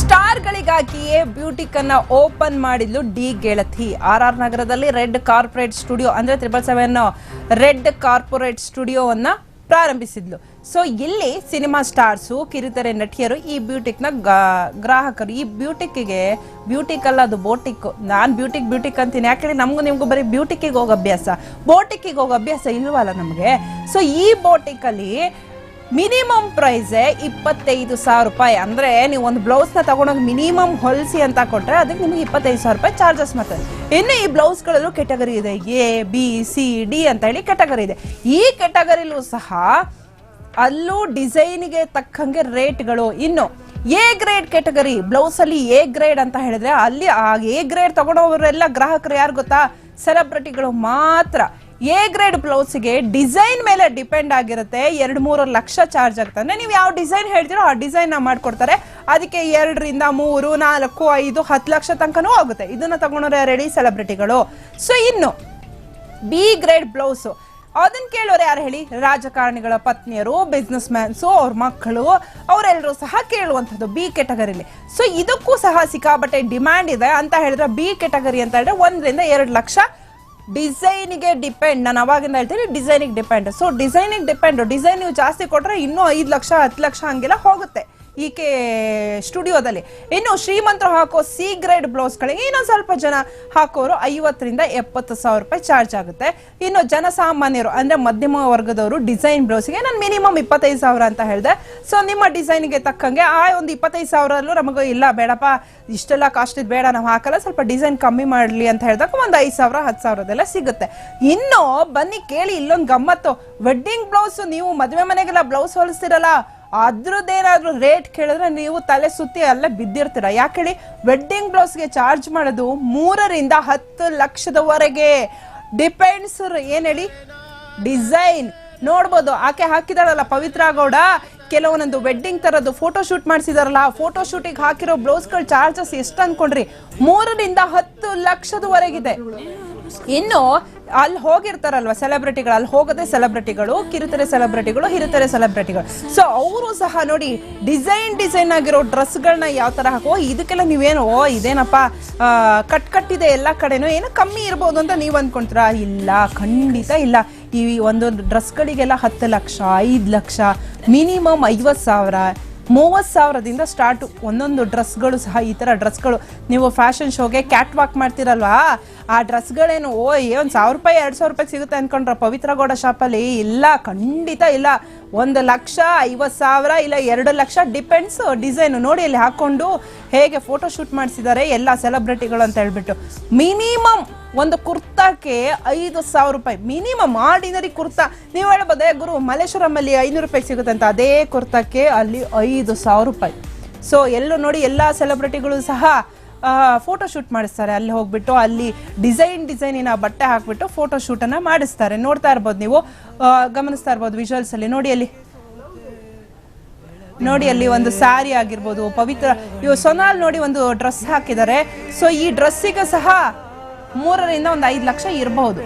ಸ್ಟಾರ್ಗಳಿಗಾಗಿಯೇ ಬ್ಯೂಟಿಕ್ ಅನ್ನ ಓಪನ್ ಮಾಡಿದ್ಲು ಡಿ ಗೆಳತಿ. ಆರ್ ಆರ್ ನಗರದಲ್ಲಿ ರೆಡ್ ಕಾರ್ಪೊರೇಟ್ ಸ್ಟುಡಿಯೋ ಅಂದ್ರೆ ತ್ರಿಬಲ್ ಸೆವೆನ್ ರೆಡ್ ಕಾರ್ಪೊರೇಟ್ ಸ್ಟುಡಿಯೋವನ್ನ ಪ್ರಾರಂಭಿಸಿದ್ಲು. ಸೊ ಇಲ್ಲಿ ಸಿನಿಮಾ ಸ್ಟಾರ್ಸು, ಕಿರುತೆರೆ ನಟಿಯರು, ಈ ಬ್ಯೂಟಿಕ್ನ ಗ್ರಾಹಕರು, ಈ ಬ್ಯೂಟಿಕ್ಗೆ ಬ್ಯೂಟಿಕ್ ಅಲ್ಲ ಅದು ಬೋಟಿಕ್. ನಾನು ಬ್ಯೂಟಿಕ್ ಬ್ಯೂಟಿಕ್ ಅಂತೀನಿ. ಯಾಕಂದ್ರೆ ನಮಗೂ ನಿಮಗೂ ಬರೀ ಬ್ಯೂಟಿಕ್ಕಿಗೆ ಹೋಗೋ ಅಭ್ಯಾಸ. ಬೋಟಿಕ್ಕಿಗೆ ಹೋಗೋ ಅಭ್ಯಾಸ ಇಲ್ವಲ್ಲ ನಮಗೆ? ಸೊ ಈ ಬೋಟಿಕಲ್ಲಿ ಮಿನಿಮಮ್ ಪ್ರೈಸ್ ಇಪ್ಪತ್ತೈದು ಸಾವಿರ ರೂಪಾಯಿ. ಅಂದ್ರೆ ನೀವು ಒಂದು ಬ್ಲೌಸ್ನ ತಗೊಂಡೋಗಿ ಮಿನಿಮಮ್ ಹೊಲಿಸಿ ಅಂತ ಕೊಟ್ಟರೆ ಅದಕ್ಕೆ ನಿಮಗೆ ಇಪ್ಪತ್ತೈದು ಸಾವಿರ ರೂಪಾಯಿ ಚಾರ್ಜಸ್ ಮಾಡ್ತಾರೆ ಇನ್ನು ಈ ಬ್ಲೌಸ್ಗಳಲ್ಲೂ ಕೆಟಗರಿ ಇದೆ. ಎ, ಬಿ, ಸಿ, ಡಿ ಅಂತ ಹೇಳಿ ಕೆಟಗರಿ ಇದೆ. ಈ ಕೆಟಗರಿಲೂ ಸಹ ಅಲ್ಲೂ ಡಿಸೈನ್ಗೆ ತಕ್ಕಂಗೆ ರೇಟ್ಗಳು ಇನ್ನು. ಎ ಗ್ರೇಡ್ ಕೆಟಗರಿ ಬ್ಲೌಸ್ ಅಲ್ಲಿ ಎ ಗ್ರೇಡ್ ಅಂತ ಹೇಳಿದ್ರೆ ಅಲ್ಲಿ ಆ ಎ ಗ್ರೇಡ್ ತಗೊಂಡವರೆಲ್ಲ ಗ್ರಾಹಕರು ಯಾರು ಗೊತ್ತಾ? ಸೆಲೆಬ್ರಿಟಿಗಳು ಮಾತ್ರ. ಎ ಗ್ರೇಡ್ ಬ್ಲೌಸ್ಗೆ ಡಿಸೈನ್ ಮೇಲೆ ಡಿಪೆಂಡ್ ಆಗಿರುತ್ತೆ. ಎರಡು ಮೂರು ಲಕ್ಷ ಚಾರ್ಜ್ ಆಗುತ್ತೆ ಅಂದ್ರೆ ನೀವು ಯಾವ ಡಿಸೈನ್ ಹೇಳ್ತೀರೋ ಆ ಡಿಸೈನ್ ಮಾಡಿಕೊಡ್ತಾರೆ ಮಾಡ್ಕೊಡ್ತಾರೆ. ಅದಕ್ಕೆ ಎರಡರಿಂದ ಮೂರು, ನಾಲ್ಕು, ಐದು, ಹತ್ತು ಲಕ್ಷ ತನಕನೂ ಆಗುತ್ತೆ. ಇದನ್ನ ತಗೊಂಡ್ರೆ ರೆಡಿ ಸೆಲೆಬ್ರಿಟಿಗಳು ಸೊ ಇನ್ನು ಬಿ ಗ್ರೇಡ್ ಬ್ಲೌಸು ಅದನ್ನ ಕೇಳೋರು ಯಾರು ಹೇಳಿ? ರಾಜಕಾರಣಿಗಳ ಪತ್ನಿಯರು ಬಿಸ್ನೆಸ್ ಮ್ಯಾನ್ಸು ಅವ್ರ ಮಕ್ಕಳು ಅವರೆಲ್ಲರೂ ಸಹ ಕೇಳುವಂಥದ್ದು ಬಿ ಕೆಟಗರಿಲಿ ಸೊ ಇದಕ್ಕೂ ಸಹ ಸಿಕ್ಕಾಬಟ್ಟೆ ಡಿಮ್ಯಾಂಡ್ ಇದೆ. ಅಂತ ಹೇಳಿದ್ರೆ ಬಿ ಕೆಟಗರಿ ಅಂತ ಹೇಳಿದ್ರೆ ಒಂದರಿಂದ ಎರಡು ಲಕ್ಷ ಡಿಸೈನಿಗೆ ಡಿಪೆಂಡ್. ನಾನು ಅವಾಗಿಂದ ಹೇಳ್ತೀನಿ, ಡಿಸೈನಿಗೆ ಡಿಪೆಂಡ್. ಸೊ ಡಿಸೈನಿಗೆ ಡಿಪೆಂಡ್. ಡಿಸೈನ್ ನೀವು ಜಾಸ್ತಿ ಕೊಟ್ಟರೆ ಇನ್ನೂ ಐದು ಲಕ್ಷ, ಹತ್ತು ಲಕ್ಷ ಹಂಗೆಲ್ಲ ಹೋಗುತ್ತೆ. ಈಕೆ ಸ್ಟುಡಿಯೋದಲ್ಲಿ. ಇನ್ನು ಶ್ರೀಮಂತರು ಹಾಕೋ ಸಿ ಗ್ರೇಡ್ ಬ್ಲೌಸ್ಗಳಿಗೆ ಇನ್ನೊಂದು ಸ್ವಲ್ಪ ಜನ ಹಾಕೋರು ಐವತ್ತರಿಂದ ಎಪ್ಪತ್ತು ಸಾವಿರ ರೂಪಾಯಿ ಚಾರ್ಜ್ ಆಗುತ್ತೆ. ಇನ್ನು ಜನಸಾಮಾನ್ಯರು ಅಂದ್ರೆ ಮಧ್ಯಮ ವರ್ಗದವರು ಡಿಸೈನ್ ಬ್ಲೌಸ್ಗೆ ನಾನು ಮಿನಿಮಮ್ ಇಪ್ಪತ್ತೈದು ಸಾವಿರ ಅಂತ ಹೇಳಿದೆ. ಸೊ ನಿಮ್ಮ ಡಿಸೈನ್ಗೆ ತಕ್ಕಂಗೆ ಆ ಒಂದು ಇಪ್ಪತ್ತೈದು ಸಾವಿರಲ್ಲೂ ನಮಗೂ ಇಲ್ಲ, ಬೇಡಪ್ಪ, ಇಷ್ಟೆಲ್ಲ ಕಾಸ್ಟ್ ಇದು ಬೇಡ, ನಾವು ಹಾಕಲ್ಲ, ಸ್ವಲ್ಪ ಡಿಸೈನ್ ಕಮ್ಮಿ ಮಾಡಲಿ ಅಂತ ಹೇಳಿದಾಗ ಒಂದು ಐದು ಸಾವಿರ, ಹತ್ತು ಸಾವಿರದೆಲ್ಲ ಸಿಗುತ್ತೆ. ಇನ್ನು ಬನ್ನಿ ಕೇಳಿ ಇಲ್ಲೊಂದು ಗಮ್ಮತ್ತು. ವೆಡ್ಡಿಂಗ್ ಬ್ಲೌಸ್ ನೀವು ಮದುವೆ ಮನೆಗೆಲ್ಲ ಬ್ಲೌಸ್ ಹೊಲಿಸ್ತಿರಲ್ಲ ಅದ್ರದ್ದೇನಾದ್ರೂ ರೇಟ್ ಕೇಳಿದ್ರೆ ನೀವು ತಲೆ ಸುತ್ತಿ ಅಲ್ಲೇ ಬಿದ್ದಿರ್ತೀರ. ಯಾಕೇಳಿ ವೆಡ್ಡಿಂಗ್ ಬ್ಲೌಸ್ಗೆ ಚಾರ್ಜ್ ಮಾಡೋದು ಮೂರರಿಂದ ಹತ್ತು ಲಕ್ಷದವರೆಗೆ. ಡಿಪೆಂಡ್ಸ್ ಏನ್ ಹೇಳಿ? ಡಿಸೈನ್ ನೋಡ್ಬೋದು. ಆಕೆ ಹಾಕಿದಾಳಲ್ಲ ಪವಿತ್ರ ಗೌಡ. ಕೆಲವೊಂದೊಂದು ವೆಡ್ಡಿಂಗ್ ತರದ್ದು ಫೋಟೋ ಶೂಟ್ ಮಾಡಿಸಿದಾರಲ್ಲ ಫೋಟೋ ಶೂಟಿಗೆ ಹಾಕಿರೋ ಬ್ಲೌಸ್ಗಳ ಚಾರ್ಜಸ್ ಎಷ್ಟು ಅನ್ಕೊಂಡ್ರಿ? ಮೂರರಿಂದ ಹತ್ತು ಲಕ್ಷದವರೆಗಿದೆ. ಇನ್ನು ಅಲ್ಲಿ ಹೋಗಿರ್ತಾರಲ್ವ ಸೆಲೆಬ್ರಿಟಿಗಳು ಅಲ್ಲಿ ಹೋಗದೆ ಸೆಲೆಬ್ರಿಟಿಗಳು ಕಿರುತೆರೆ ಸೆಲೆಬ್ರಿಟಿಗಳು ಹಿರುತೆರೆ ಸೆಲೆಬ್ರಿಟಿಗಳು ಸೊ ಅವರು ಸಹ ನೋಡಿ ಡಿಸೈನ್ ಡಿಸೈನ್ ಆಗಿರೋ ಡ್ರೆಸ್ಗಳನ್ನ ಯಾವ ತರ ಹಾಕೋ ಇದಕ್ಕೆಲ್ಲ ನೀವೇನು, ಓ, ಇದೇನಪ್ಪ ಕಟ್ ಕಟ್ಟಿದೆ ಎಲ್ಲ ಕಡೆನೂ ಏನೋ ಕಮ್ಮಿ ಇರ್ಬೋದು ಅಂತ ನೀವು ಅಂದ್ಕೊಂತೀರಾ ಇಲ್ಲ, ಖಂಡಿತ ಇಲ್ಲ. ಈ ಒಂದು ಡ್ರೆಸ್ಗಳಿಗೆಲ್ಲ ಹತ್ತು ಲಕ್ಷ, ಐದು ಲಕ್ಷ ಮಿನಿಮಮ್ ಐವತ್ತು ಸಾವಿರ ಮೂವತ್ತು ಸಾವಿರದಿಂದ ಸ್ಟಾರ್ಟ್ ಒಂದೊಂದು ಡ್ರೆಸ್ಗಳು ಸಹ ಈ ಥರ ಡ್ರೆಸ್ಗಳು. ನೀವು ಫ್ಯಾಷನ್ ಶೋಗೆ ಕ್ಯಾಟ್ ವಾಕ್ ಮಾಡ್ತಿರಲ್ವಾ? ಆ ಡ್ರೆಸ್ಗಳೇನು ಓ ಒಂದು ಸಾವಿರ ರೂಪಾಯಿ, ಎರಡು ಸಾವಿರ ರೂಪಾಯಿ ಸಿಗುತ್ತೆ ಅಂದ್ಕೊಂಡ್ರೆ ಪವಿತ್ರ ಗೌಡ ಶಾಪಲ್ಲಿ? ಇಲ್ಲ, ಖಂಡಿತ ಇಲ್ಲ. ಒಂದು ಲಕ್ಷ ಐವತ್ತು ಸಾವಿರ ಇಲ್ಲ ಎರಡು ಲಕ್ಷ ಡಿಪೆಂಡ್ಸ್ ಡಿಸೈನ್ ನೋಡಿ ಅಲ್ಲಿ ಹಾಕೊಂಡು ಹೇಗೆ ಫೋಟೋ ಶೂಟ್ ಮಾಡಿಸಿದ್ದಾರೆ ಎಲ್ಲ ಸೆಲೆಬ್ರಿಟಿಗಳು ಅಂತ ಹೇಳ್ಬಿಟ್ಟು. ಮಿನಿಮಮ್ ಒಂದು ಕುರ್ತಾಕ್ಕೆ ಐದು ಸಾವಿರ ರೂಪಾಯಿ. Minimum ordinary kurta. ನೀವು ಹೇಳ್ಬೋದೇ ಗುರು, ಮಲ್ಲೇಶ್ವರಮಲ್ಲಿ ಐನೂರು ರೂಪಾಯಿ ಸಿಗುತ್ತೆ ಅಂತ. ಅದೇ ಕುರ್ತಾಕ್ಕೆ ಅಲ್ಲಿ ಐದು ಸಾವಿರ ರೂಪಾಯಿ. ಸೊ ಎಲ್ಲೂ ನೋಡಿ ಎಲ್ಲ ಸೆಲೆಬ್ರಿಟಿಗಳು ಸಹ ಫೋಟೋ ಶೂಟ್ ಮಾಡಿಸ್ತಾರೆ. ಅಲ್ಲಿ ಹೋಗ್ಬಿಟ್ಟು ಅಲ್ಲಿ ಡಿಸೈನ್ ಡಿಸೈನಿನ ಬಟ್ಟೆ ಹಾಕ್ಬಿಟ್ಟು ಫೋಟೋ ಶೂಟನ್ನು ಮಾಡಿಸ್ತಾರೆ. ನೋಡ್ತಾ ಇರ್ಬೋದು ನೀವು. ಗಮನಿಸ್ತಾ ಇರ್ಬೋದು ವಿಜುವಲ್ಸ್ ಅಲ್ಲಿ. ನೋಡಿ ಅಲ್ಲಿ. ನೋಡಿ ಅಲ್ಲಿ ಒಂದು ಸ್ಯಾರಿ ಆಗಿರ್ಬೋದು, ಪವಿತ್ರ. ಇವು ಸೊನಾಲ್ ನೋಡಿ ಒಂದು ಡ್ರೆಸ್ ಹಾಕಿದ್ದಾರೆ. ಸೊ ಈ ಡ್ರೆಸ್ಸಿಗೂ ಸಹ ಮೂರರಿಂದ ಒಂದು ಐದು ಲಕ್ಷ ಇರಬಹುದು